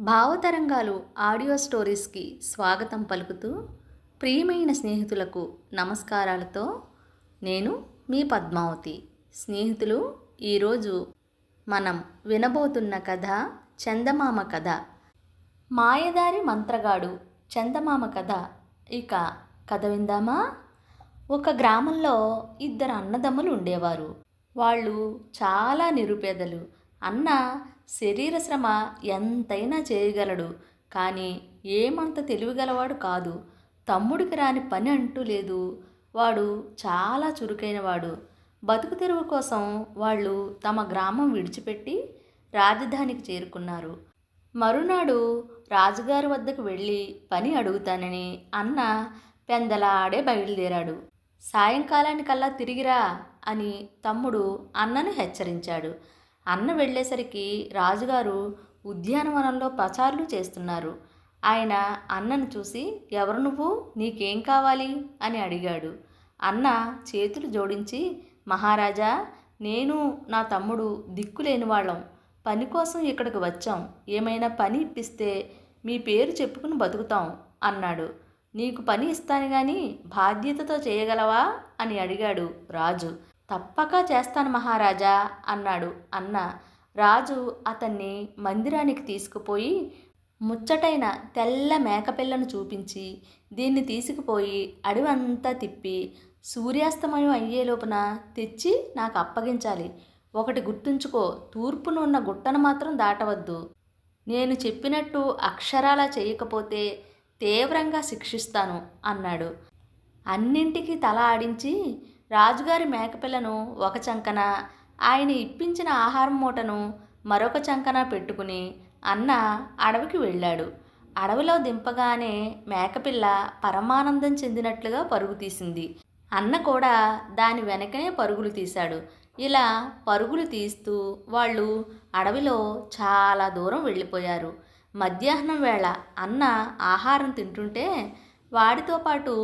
భావతరంగాలు audio స్టోరీస్కి స్వాగతం పలుకుతూ ప్రియమైన స్నేహితులకు నమస్కారాలతో నేను మీ పద్మావతి. స్నేహితులు ఈరోజు మనం వినబోతున్న కథ చందమామ కథ. మాయదారి మంత్రగాడు చందమామ కథ. ఇక కథ విందామా? ఒక గ్రామంలో ఇద్దరు అన్నదమ్ములు ఉండేవారు. వాళ్ళు చాలా నిరుపేదలు. అన్న శరీర శ్రమ ఎంతైనా చేయగలడు కానీ ఏమంత తెలివిగలవాడు కాదు. తమ్ముడికి రాని పని అంటూ లేదు. వాడు చాలా చురుకైనవాడు. బతుకు తెరువు కోసం వాళ్ళు తమ గ్రామం విడిచిపెట్టి రాజధానికి చేరుకున్నారు. మరునాడు రాజుగారి వద్దకు వెళ్ళి పని అడుగుతానని అన్న పెందలాడే బయలుదేరాడు. సాయంకాలానికల్లా తిరిగిరా అని తమ్ముడు అన్నను హెచ్చరించాడు. అన్న వెళ్ళేసరికి రాజుగారు ఉద్యానవనంలో పచారులు చేస్తున్నారు. ఆయన అన్నను చూసి ఎవరు నువ్వు? నీకేం కావాలి? అని అడిగాడు. అన్న చేతులు జోడించి మహారాజా నేను నా తమ్ముడు దిక్కులేని వాళ్ళం పని కోసం ఇక్కడికి వచ్చాం. ఏమైనా పని ఇప్పిస్తే మీ పేరు చెప్పుకుని బతుకుతాం అన్నాడు. నీకు పని ఇస్తాను కానీ బాధ్యతతో చేయగలవా? అని అడిగాడు రాజు. తప్పక చేస్తాను మహారాజా అన్నాడు. అన్న రాజు అతన్ని మందిరానికి తీసుకుపోయి ముచ్చటైన తెల్ల మేకపిల్లను చూపించి దీన్ని తీసుకుపోయి అడవంతా తిప్పి సూర్యాస్తమయం అయ్యేలోపున తెచ్చి నాకు అప్పగించాలి. ఒకటి గుర్తుంచుకో తూర్పున ఉన్న గుట్టను మాత్రం దాటవద్దు. నేను చెప్పినట్టు అక్షరాలా చేయకపోతే తీవ్రంగా శిక్షిస్తాను అన్నాడు. అన్నింటికీ తల ఆడించి రాజుగారి మేకపిల్లను ఒక చంకన ఆయన ఇప్పించిన ఆహారం మూటను మరొక చంకన పెట్టుకుని అన్న అడవికి వెళ్ళాడు. అడవిలో దింపగానే మేకపిల్ల పరమానందం చెందినట్లుగా పరుగు తీసింది. అన్న కూడా దాని వెనకనే పరుగులు తీశాడు. ఇలా పరుగులు తీస్తూ వాళ్ళు అడవిలో చాలా దూరం వెళ్ళిపోయారు. మధ్యాహ్నం వేళ అన్న ఆహారం తింటుంటే వాడితో పాటు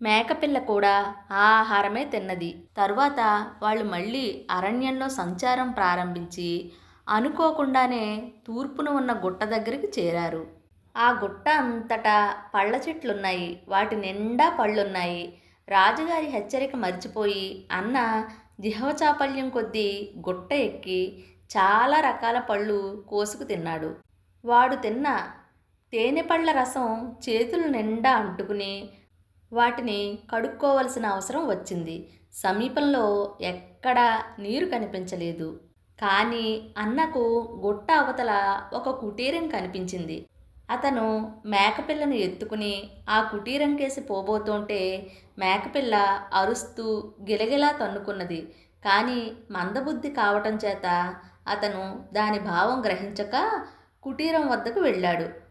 మేకపిల్ల కూడా ఆ ఆహారమే తిన్నది. తరువాత వాళ్ళు మళ్ళీ అరణ్యంలో సంచారం ప్రారంభించి అనుకోకుండానే తూర్పున ఉన్న గుట్ట దగ్గరికి చేరారు. ఆ గుట్ట అంతటా పళ్ళ చెట్లున్నాయి. వాటి నిండా పళ్ళున్నాయి. రాజుగారి హెచ్చరిక మర్చిపోయి అన్న జిహవచాపల్యం కొద్దీ గుట్ట ఎక్కి చాలా రకాల పళ్ళు కోసుకు తిన్నాడు. వాడు తిన్న తేనె పళ్ళ రసం చేతులు నిండా అంటుకుని వాటిని కడుక్కోవలసిన అవసరం వచ్చింది. సమీపంలో ఎక్కడా నీరు కనిపించలేదు. కానీ అన్నకు గుట్ట అవతల ఒక కుటీరం కనిపించింది. అతను మేకపిల్లను ఎత్తుకుని ఆ కుటీరం కేసి పోబోతుంటే మేకపిల్ల అరుస్తూ గిలగిలా తన్నుకున్నది. కానీ మందబుద్ధి కావటం చేత అతను దాని భావం గ్రహించక కుటీరం వద్దకు వెళ్ళాడు.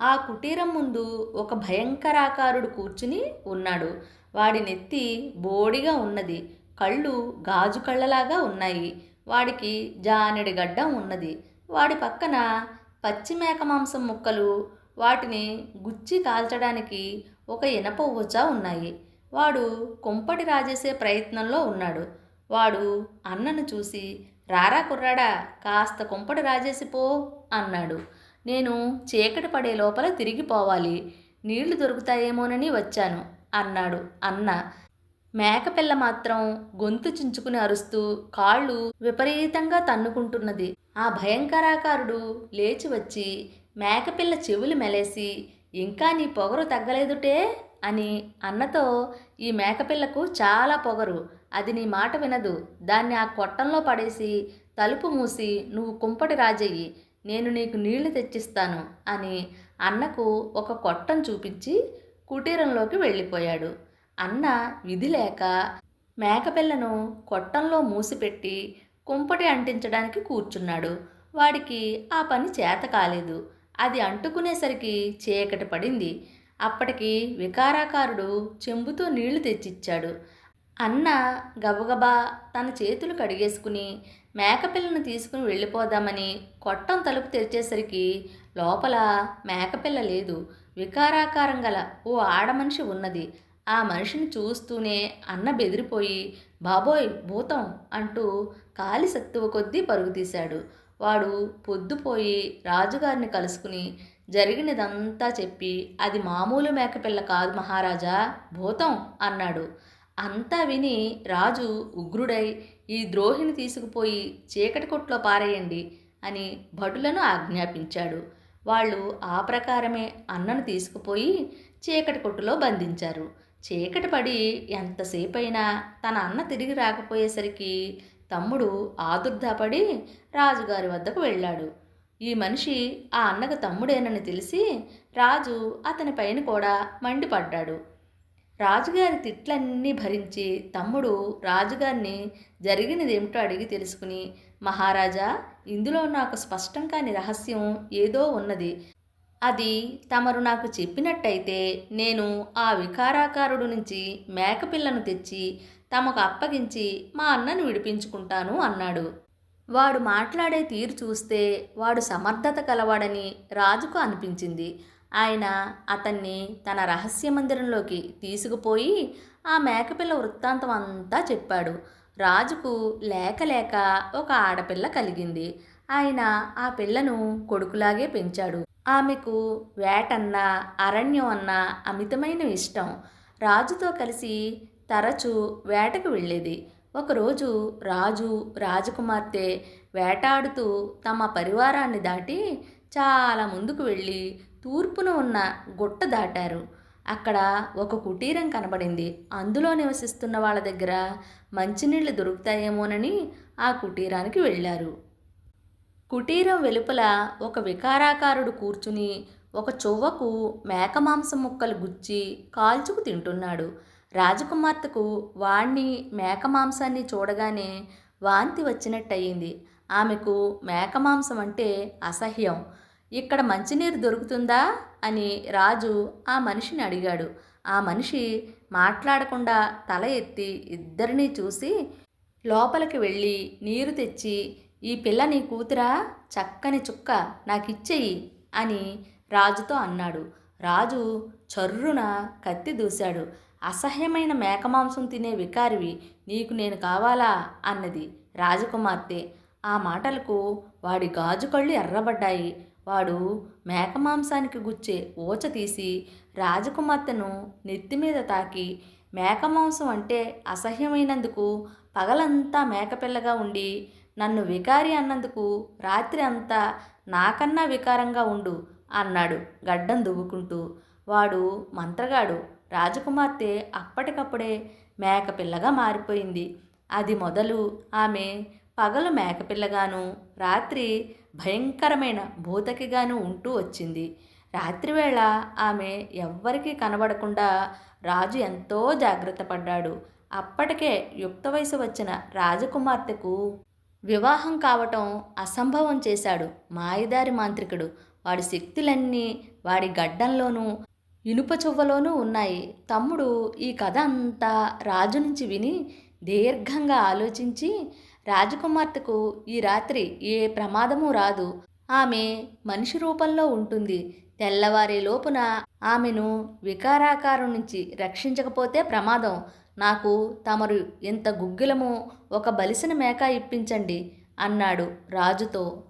ఆ కుటీరం ముందు ఒక భయంకరాకారుడు కూర్చుని ఉన్నాడు. వాడి నెత్తి బోడిగా ఉన్నది. కళ్ళు గాజు కళ్ళలాగా ఉన్నాయి. వాడికి జానెడి గడ్డం ఉన్నది. వాడి పక్కన పచ్చి మేక మాంసం ముక్కలు వాటిని గుచ్చి కాల్చడానికి ఒక ఇనప ఊచ ఉన్నాయి. వాడు కుంపటి రాజేసే ప్రయత్నంలో ఉన్నాడు. వాడు అన్నను చూసి రారా కుర్రాడా కాస్త కుంపటి రాజేసిపో అన్నాడు. నేను చీకటి పడే లోపల తిరిగిపోవాలి నీళ్ళు దొరుకుతాయేమోనని వచ్చాను అన్నాడు. అన్న మేకపిల్ల మాత్రం గొంతు చించుకుని అరుస్తూ కాళ్ళు విపరీతంగా తన్నుకుంటున్నది. ఆ భయంకరాకారుడు లేచి వచ్చి మేకపిల్ల చెవులు మెలేసి ఇంకా నీ పొగరు తగ్గలేదుటే? అని అన్నతో ఈ మేకపిల్లకు చాలా పొగరు అది నీ మాట వినదు. దాన్ని ఆ కొట్టంలో పడేసి తలుపు మూసి నువ్వు కుంపటి రాజయ్యి. నేను నీకు నీళ్ళు తెచ్చిస్తాను అని అన్నకు ఒక కొట్టం చూపించి కుటీరంలోకి వెళ్ళిపోయాడు. అన్న విధి లేక మేకపిల్లను కొట్టంలో మూసిపెట్టి కుంపటి అంటించడానికి కూర్చున్నాడు. వాడికి ఆ పని చేత కాలేదు. అది అంటుకునేసరికి చీకటి పడింది. అప్పటికి వికారాకారుడు చెంబుతో నీళ్ళు తెచ్చిచ్చాడు. అన్న గబగబా తన చేతులు కడిగేసుకుని మేకపిల్లను తీసుకుని వెళ్ళిపోదామని కొట్టం తలుపు తెరిచేసరికి లోపల మేకపిల్ల లేదు. వికారాకారం గల ఓ ఆడమనిషి ఉన్నది. ఆ మనిషిని చూస్తూనే అన్న బెదిరిపోయి బాబోయ్ భూతం అంటూ కాలి సత్తువ కొద్దీ పరుగు తీశాడు. వాడు పొద్దుపోయి రాజుగారిని కలుసుకుని జరిగినదంతా చెప్పి అది మామూలు మేకపిల్ల కాదు మహారాజా భూతం అన్నాడు. అంతా విని రాజు ఉగ్రుడై ఈ ద్రోహిని తీసుకుపోయి చీకటి కొట్లో పారేయండి అని భటులను ఆజ్ఞాపించాడు. వాళ్ళు ఆ ప్రకారమే అన్నను తీసుకుపోయి చీకటి కొట్టులో బంధించారు. చీకటి పడి ఎంతసేపైనా తన అన్న తిరిగి రాకపోయేసరికి తమ్ముడు ఆదుర్దాపడి రాజుగారి వద్దకు వెళ్ళాడు. ఈ మనిషి ఆ అన్నకు తమ్ముడేనని తెలిసి రాజు అతని పైన కూడా మండిపడ్డాడు. రాజుగారి తిట్లన్నీ భరించి తమ్ముడు రాజుగారిని జరిగినదేమిటో అడిగి తెలుసుకుని మహారాజా ఇందులో నాకు స్పష్టం కాని రహస్యం ఏదో ఉన్నది. అది తమరు నాకు చెప్పినట్టయితే నేను ఆ వికారాకారుడు నుంచి మేకపిల్లను తెచ్చి తమకు అప్పగించి మా అన్నను విడిపించుకుంటాను అన్నాడు. వాడు మాట్లాడే తీరు చూస్తే వాడు సమర్థత కలవాడని రాజుకు అనిపించింది. ఆయన అతన్ని తన రహస్య మందిరంలోకి తీసుకుపోయి ఆ మేకపిల్ల వృత్తాంతం అంతా చెప్పాడు. రాజుకు లేక లేక ఒక ఆడపిల్ల కలిగింది. ఆయన ఆ పిల్లను కొడుకులాగే పెంచాడు. ఆమెకు వేటన్నా అరణ్యం అన్నా అమితమైన ఇష్టం. రాజుతో కలిసి తరచూ వేటకు వెళ్ళేది. ఒకరోజు రాజు రాజకుమార్తె వేటాడుతూ తమ పరివారాన్ని దాటి చాలా ముందుకు వెళ్ళి తూర్పున ఉన్న గుట్ట దాటారు. అక్కడ ఒక కుటీరం కనబడింది. అందులో నివసిస్తున్న వాళ్ళ దగ్గర మంచినీళ్ళు దొరుకుతాయేమోనని ఆ కుటీరానికి వెళ్ళారు. కుటీరం వెలుపల ఒక వికారాకారుడు కూర్చుని ఒక చొవ్వకు మేక మాంసం ముక్కలు గుచ్చి కాల్చుకు తింటున్నాడు. రాజకుమార్తెకు వాణ్ణి మేక మాంసాన్ని చూడగానే వాంతి వచ్చినట్టయింది. ఆమెకు మేక మాంసం అంటే అసహ్యం. ఇక్కడ మంచినీరు దొరుకుతుందా? అని రాజు ఆ మనిషిని అడిగాడు. ఆ మనిషి మాట్లాడకుండా తల ఎత్తి ఇద్దరినీ చూసి లోపలికి వెళ్ళి నీరు తెచ్చి ఈ పిల్ల నీ కూతురా? చక్కని చుక్క నాకిచ్చేయి అని రాజుతో అన్నాడు. రాజు చర్రున కత్తి దూశాడు. అసహ్యమైన మేకమాంసం తినే వికారివి నీకు నేను కావాలా? అన్నది రాజకుమార్తె. ఆ మాటలకు వాడి గాజు కళ్ళు ఎర్రబడ్డాయి. వాడు మేక మాంసానికి గుచ్చే ఊచ తీసి రాజకుమార్తెను నెత్తి మీద తాకి మేకమాంసం అంటే అసహ్యమైనందుకు పగలంతా మేకపిల్లగా ఉండి నన్ను వికారి అన్నందుకు రాత్రి అంతా నాకన్నా వికారంగా ఉండు అన్నాడు గడ్డం దువ్వుకుంటూ. వాడు మంత్రగాడు రాజకుమార్తె అప్పటికప్పుడే మేకపిల్లగా మారిపోయింది. అది మొదలు ఆమె పగలు మేకపిల్లగాను రాత్రి భయంకరమైన భూతకిగాను ఉంటూ వచ్చింది. రాత్రివేళ ఆమె ఎవ్వరికీ కనబడకుండా రాజు ఎంతో జాగ్రత్త పడ్డాడు. అప్పటికే యుక్త వయసు వచ్చిన రాజకుమార్తెకు వివాహం కావటం అసంభవం చేశాడు మాయదారి మాంత్రికుడు. వాడి శక్తులన్నీ వాడి గడ్డంలోనూ ఇనుప చువ్వలోనూ ఉన్నాయి. తమ్ముడు ఈ కథ అంతా రాజు నుంచి విని దీర్ఘంగా ఆలోచించి రాజకుమార్తెకు ఈ రాత్రి ఏ ప్రమాదము రాదు. ఆమె మనిషి రూపంలో ఉంటుంది. తెల్లవారే లోపున ఆమెను వికారాకారం నుంచి రక్షించకపోతే ప్రమాదం. నాకు తమరు ఇంత గుగ్గిలము ఒక బలిసిన మేక ఇప్పించండి అన్నాడు రాజుతో.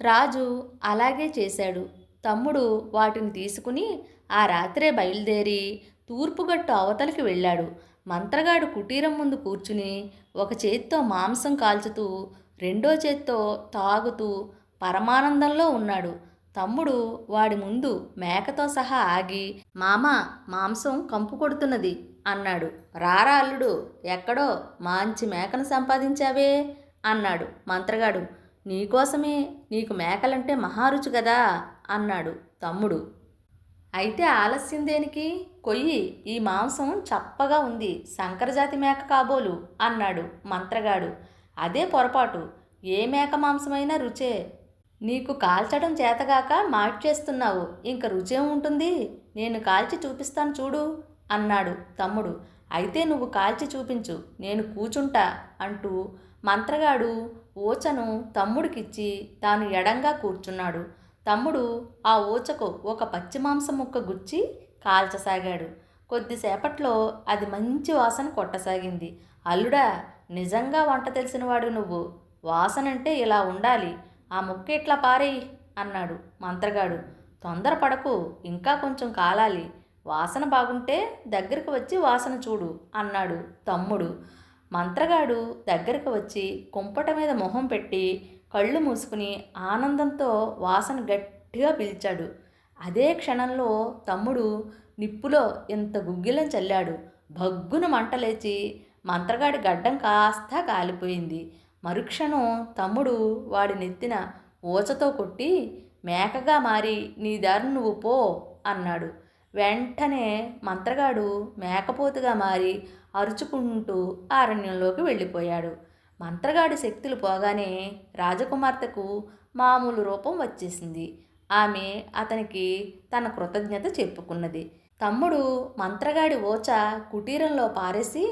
రాజు అలాగే చేశాడు. తమ్ముడు వాటిని తీసుకుని ఆ రాత్రే బయలుదేరి తూర్పుగట్టు అవతలికి వెళ్ళాడు. మంత్రగాడు కుటీరం ముందు కూర్చుని ఒక చేత్తో మాంసం కాల్చుతూ రెండో చేత్తో తాగుతూ పరమానందంలో ఉన్నాడు. తమ్ముడు వాడి ముందు మేకతో సహా ఆగి మామ మాంసం కంపు కొడుతున్నది అన్నాడు. రారా అల్లుడు ఎక్కడో మంచి మేకను సంపాదించావే అన్నాడు మంత్రగాడు. నీకోసమే నీకు మేకలంటే మహారుచి కదా అన్నాడు తమ్ముడు. అయితే ఆలస్యం దేనికి? కొయ్యి ఈ మాంసం చప్పగా ఉంది. సంకరజాతి మేక కాబోలు అన్నాడు మంత్రగాడు. అదే పొరపాటు. ఏ మేక మాంసమైనా రుచే. నీకు కాల్చడం చేతగాక మార్చేస్తున్నావు ఇంక రుచేం ఉంటుంది? నేను కాల్చి చూపిస్తాను చూడు అన్నాడు తమ్ముడు. అయితే నువ్వు కాల్చి చూపించు. నేను కూచుంటా అంటూ మంత్రగాడు ఓచను తమ్ముడికిచ్చి తాను ఎడంగా కూర్చున్నాడు. తమ్ముడు ఆ ఊచకు ఒక పచ్చి మాంసం ముక్క గుచ్చి కాల్చసాగాడు. కొద్దిసేపట్లో అది మంచి వాసన కొట్టసాగింది. అల్లుడా నిజంగా వంట తెలిసినవాడు నువ్వు. వాసనంటే ఇలా ఉండాలి. ఆ ముక్క ఇట్లా పారేయి అన్నాడు మంత్రగాడు. తొందరపడకు ఇంకా కొంచెం కాలాలి. వాసన బాగుంటే దగ్గరకు వచ్చి వాసన చూడు అన్నాడు తమ్ముడు. మంత్రగాడు దగ్గరకు వచ్చి కుంపట మీద మొహం పెట్టి కళ్ళు మూసుకుని ఆనందంతో వాసన గట్టిగా పిలిచాడు. అదే క్షణంలో తమ్ముడు నిప్పులో ఇంత గుగ్గిలం చల్లాడు. భగ్గున మంటలేచి మంత్రగాడి గడ్డం కాస్త కాలిపోయింది. మరుక్షణం తమ్ముడు వాడి నెత్తిన ఊచతో కొట్టి మేకగా మారి నీ దారి నువ్వు పో అన్నాడు. వెంటనే మంత్రగాడు మేకపోతుగా మారి అరుచుకుంటూ అరణ్యంలోకి వెళ్ళిపోయాడు. మంత్రగాడి శక్తులు పోగానే రాజకుమార్తెకు మామూలు రూపం వచ్చేసింది. ఆమె అతనికి తన కృతజ్ఞత చెప్పుకున్నది. తమ్ముడు మంత్రగాడి ఓచ కుటీరంలో పారేసి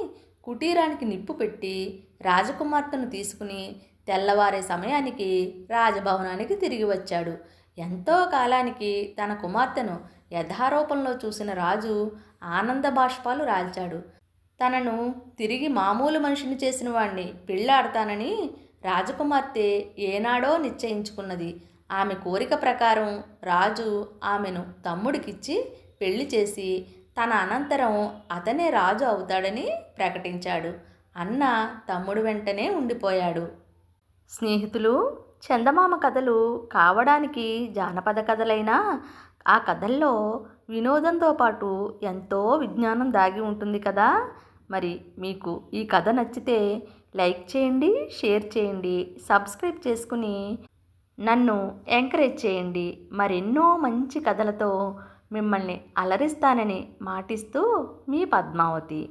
కుటీరానికి నిప్పు పెట్టి రాజకుమార్తెను తీసుకుని తెల్లవారే సమయానికి రాజభవనానికి తిరిగి వచ్చాడు. ఎంతో కాలానికి తన కుమార్తెను యథారూపంలో చూసిన రాజు ఆనంద బాష్పాలు రాల్చాడు. తనను తిరిగి మామూలు మనిషిని చేసిన వాణ్ణి పెళ్ళాడతానని రాజకుమార్తె ఏనాడో నిశ్చయించుకున్నది. ఆమె కోరిక ప్రకారం రాజు ఆమెను తమ్ముడికిచ్చి పెళ్ళి చేసి తన అనంతరం అతనే రాజు అవుతాడని ప్రకటించాడు. అన్న తమ్ముడు వెంటనే ఉండిపోయాడు. స్నేహితులు చందమామ కథలు కావడానికి జానపద కథలైనా ఆ కథల్లో వినోదంతో పాటు ఎంతో విజ్ఞానం దాగి ఉంటుంది కదా. మరి మీకు ఈ కథ నచ్చితే లైక్ చేయండి షేర్ చేయండి సబ్స్క్రైబ్ చేసుకుని నన్ను ఎంకరేజ్ చేయండి. మరెన్నో మంచి కథలతో మిమ్మల్ని అలరిస్తానని మాటిస్తూ మీ పద్మావతి.